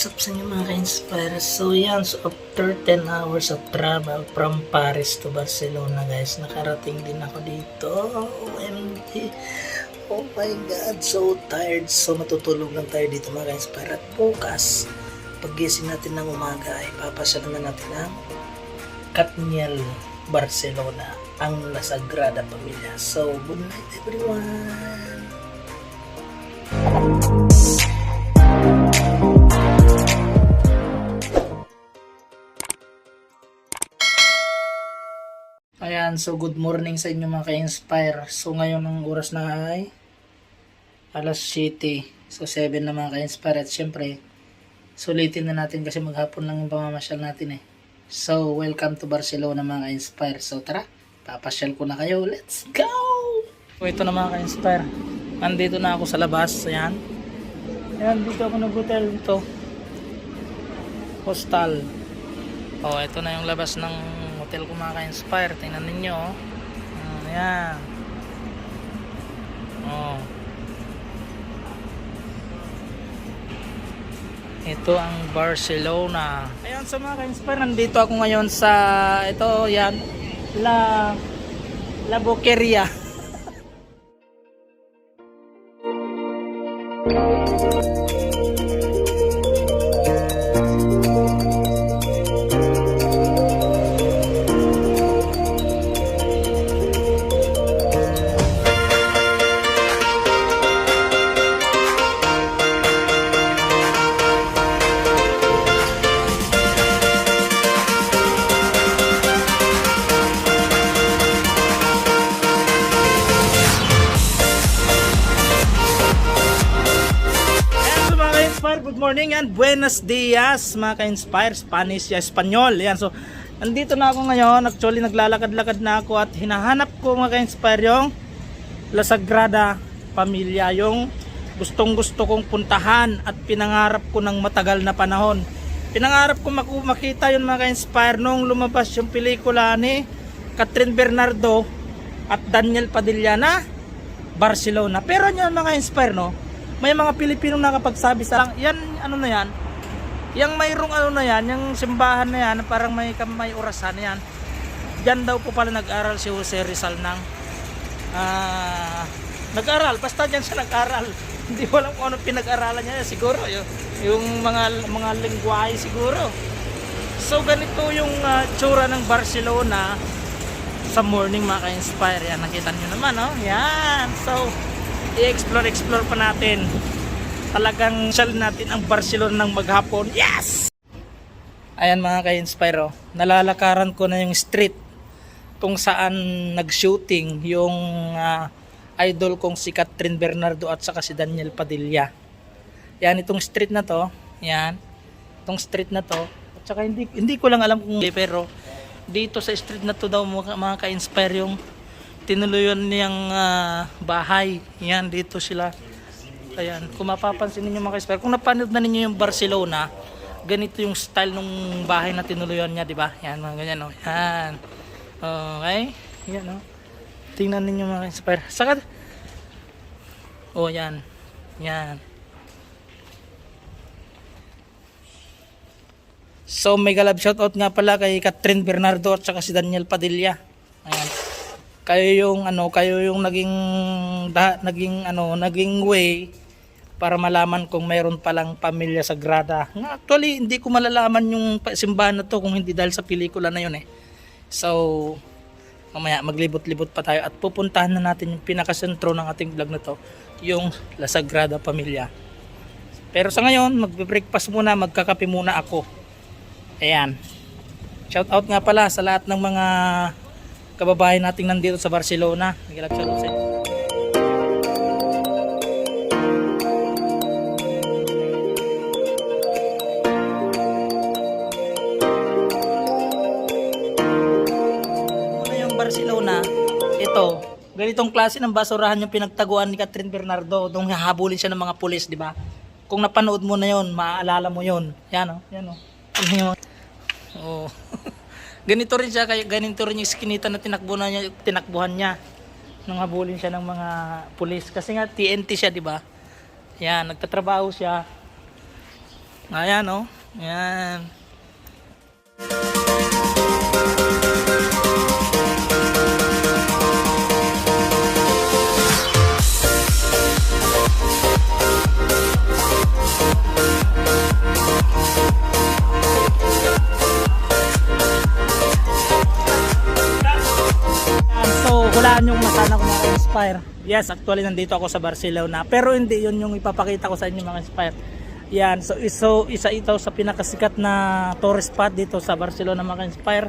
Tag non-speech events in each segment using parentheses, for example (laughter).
What's up sa inyo mga ka-inspire? So yan, so after 10 hours of travel from Paris to Barcelona guys, nakarating din ako dito. OMG. Oh my God, so tired. So matutulog lang tayo dito mga ka-inspire. At bukas, pagising natin ng umaga ay papasyalan na natin ang Katniel, Barcelona, ang La Sagrada Familia. So, good night everyone! Ayan, so good morning sa inyo mga ka-inspire. So ngayon ang oras na ay alas 7. So 7 na mga ka-inspire. At syempre, sulitin na natin kasi maghapon lang yung pamamasyal natin eh. So, welcome to Barcelona mga ka-inspire. So tara, papasyal ko na kayo. Let's go! So ito na mga ka-inspire. Andito na ako sa labas. Ayan. Ayan, dito ako nag-hotel dito. Hostal. Oh, ito na yung labas ng hotel ko mga ka-inspire. Tingnan ninyo, oh. Ayan. Oh. Ito ang Barcelona. Ayan sa mga ka-inspire, nandito ako ngayon sa ito, yan. La La Boqueria. (laughs) morning and buenos dias mga ka-inspire, Spanish ya Espanyol. Ayan so, andito na ako ngayon, actually naglalakad-lakad na ako at hinahanap ko mga ka-inspire yung La Sagrada Familia, yung gustong gusto kong puntahan at pinangarap ko ng matagal na panahon. Pinangarap ko makita yun mga ka-inspire nung lumabas yung pelikula ni Catherine Bernardo at Daniel Padilla na Barcelona. Pero yun mga inspire no, may mga Pilipinong nakapagsabi sa lang, yan ano na yan, yung mayroong ano na yan, yung simbahan na yan, parang may, may orasan na yan. Diyan daw po pala nag-aral si Jose Rizal ng ah, nag-aral, basta diyan siya nag-aral. (laughs) Hindi ko alam kung ano pinag-aralan niya, siguro yung, yung mga mga lingwahe siguro. So ganito yung ah, tsura ng Barcelona sa morning mga ka-inspire. Yan, nakita nyo naman, oh. Yan. So, i-explore, explore pa natin. Talagang sal natin ang Barcelona ng maghapon. Yes! Ayan mga ka-inspire, oh. Nalalakaran ko na yung street kung saan nag-shooting yung ah, idol kong si Catherine Bernardo at saka si Daniel Padilla. Yan, itong street na to. Yan. Itong street na to. At saka hindi, hindi ko lang alam kung pero dito sa street na to daw mga ka-inspire yung tinuluyan niyang ah, bahay. Yan, dito sila. Ayan, kung mapapansin ninyo mga ka-inspire, kung napanood na ninyo yung Barcelona, ganito yung style nung bahay na tinuluyan niya, di ba? Yan, mga ganyan, oh. Yan. Okay? Yan, oh. Tingnan ninyo mga. Saka, oh, yan. Yan. So may galab shoutout nga pala kay Catherine Bernardo at saka si Daniel Padilla. Kayo yung ano, kayo yung naging da, naging ano, naging way para malaman kung mayroon palang pamilya sagrada. Actually hindi ko malalaman yung simbahan na to kung hindi dahil sa pelikula na yun eh. So mamaya maglibot-libot pa tayo at pupuntahan na natin yung pinakasentro ng ating vlog na to, yung La Sagrada Familia. Pero sa ngayon, magbe-breakfast muna, magkakape muna ako. Ayan. Shout out nga pala sa lahat ng mga kababayan nating nandito sa Barcelona. Nagilap out sa. Ano yung Barcelona? Ito, ganitong klase ng basurahan yung pinagtaguan ni Catherine Bernardo nung hahabulin siya ng mga pulis, di ba? Kung napanood mo na yon, maaalala mo yon. Yan oh, yan oh. Ano Oh. (laughs) ganito rin siya kaya ganito rin yung skinita na tinakbo na niya, tinakbuhan niya nung habulin siya ng mga pulis kasi nga TNT siya, di ba? Yan, nagtatrabaho siya. Ayan, oh. Ayan. Yan, So, yung masana ko mga inspire. Yes, actually nandito ako sa Barcelona. Pero hindi yun yung ipapakita ko sa inyo mga inspire. Yan, so, iso, isa ito sa pinakasikat na tourist spot dito sa Barcelona mga inspire.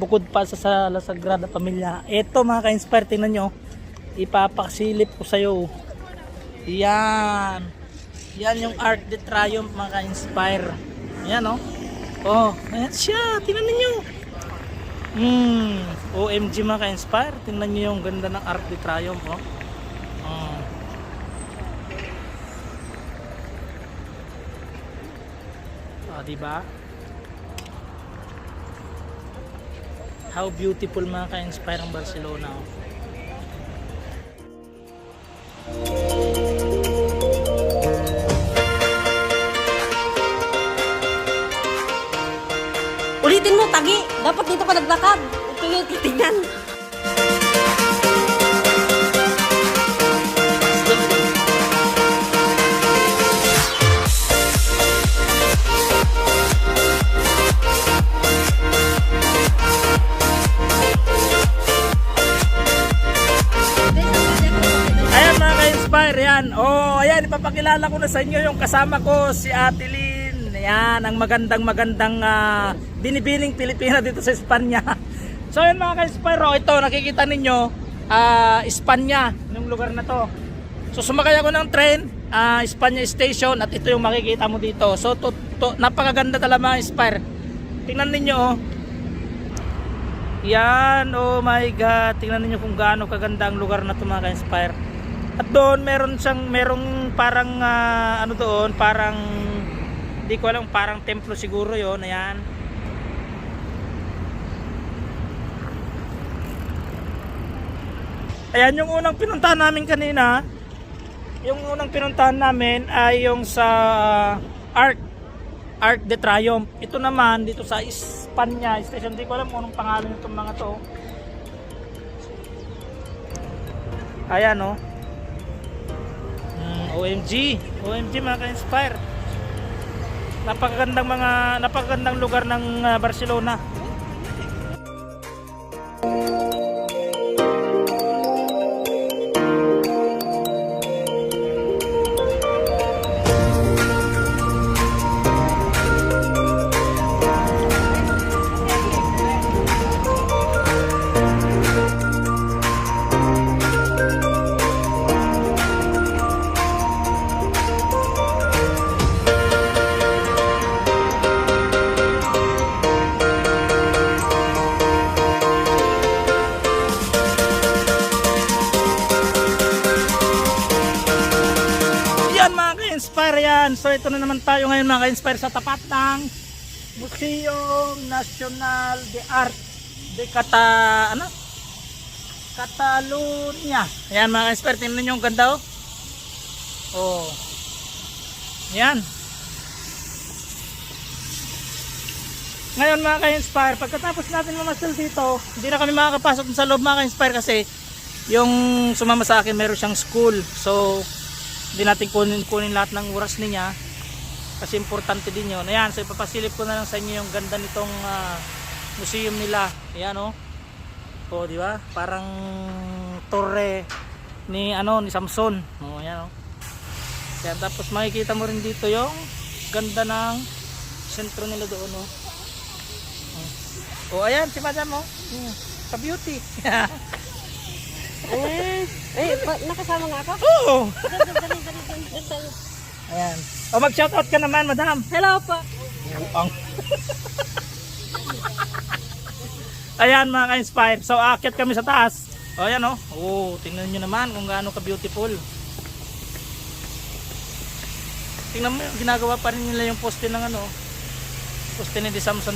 Bukod pa sa, sa La Sagrada Familia. Ito mga ka-inspire, tingnan nyo. Ipapasilip ko sa'yo. Yan. Yan yung Art de Triumph mga ka-inspire. Yan oh. Oh, ayan siya. Tingnan niyo. Hmm, OMG mga ka-inspire. Tingnan niyo yung ganda ng Arc de Triumph, oh. Oh. Ah, di ba? How beautiful mga ka-inspire ang Barcelona, oh. Dapat dito ka naglakad. Ito yung titignan. Ayan mga ka-inspire, yan. Oh, ayan, ipapakilala ko na sa inyo yung kasama ko, si Ate Lynn. Ayan, ang magandang magandang ah, binibining Pilipina dito sa Espanya. (laughs) So ayan mga ka-inspire, oh, ito nakikita ninyo, ah, Espanya, yung lugar na to. So sumakay ako ng train, ah, Espanya Station at ito yung makikita mo dito. So to, to, napakaganda talaga mga inspire. Tingnan ninyo oh. Yan, oh my god. Tingnan niyo kung gaano kaganda ang lugar na to mga ka-inspire. At doon meron siyang merong parang ah, ano doon, parang hindi ko alam, parang templo siguro 'yon, ayan. Ayan yung unang pinuntahan namin kanina. Yung unang pinuntahan namin ay yung sa Arc Arc de Triumph. Ito naman dito sa Espanya station. Hindi ko alam kung anong pangalan nitong mga to. Ayan oh. Mm, OMG. OMG mga ka-inspire. Napakagandang mga napakagandang lugar ng ah, Barcelona. So ito na naman tayo ngayon mga ka-inspire sa tapat ng Museo Nacional de Art de Cata... ano? Catalunya. Yan mga ka-inspire. Tingnan nyo yung ganda oh. Oh. Yan. Ngayon mga ka-inspire, pagkatapos natin mamasyal dito, hindi na kami makakapasok sa loob mga ka-inspire kasi yung sumama sa akin meron siyang school. So, hindi natin kunin, kunin lahat ng oras niya. Kasi importante din yun. Ayan so ipapasilip ko na lang sa inyo yung ganda nitong ah, museum nila. Ayan o oh. di ba? Parang torre ni ano ni Samson. Oh ayan o ayan, tapos makikita mo rin dito yung ganda ng sentro nila doon o oh. oh ayan si madam o oh. sa beauty. (laughs) Eh, eh, nakasama nga ako. (laughs) oh Dali, dali, dali, dali, dali, dali. ayan o mag shoutout ka naman madam Hello po. Ang Ayan mga ka-inspire. So aakyat kami sa taas. O ayan o. Oh. tingnan nyo naman kung gaano ka-beautiful. Tingnan mo, ginagawa pa rin nila yung poste ng ano. Poste ni Di Samson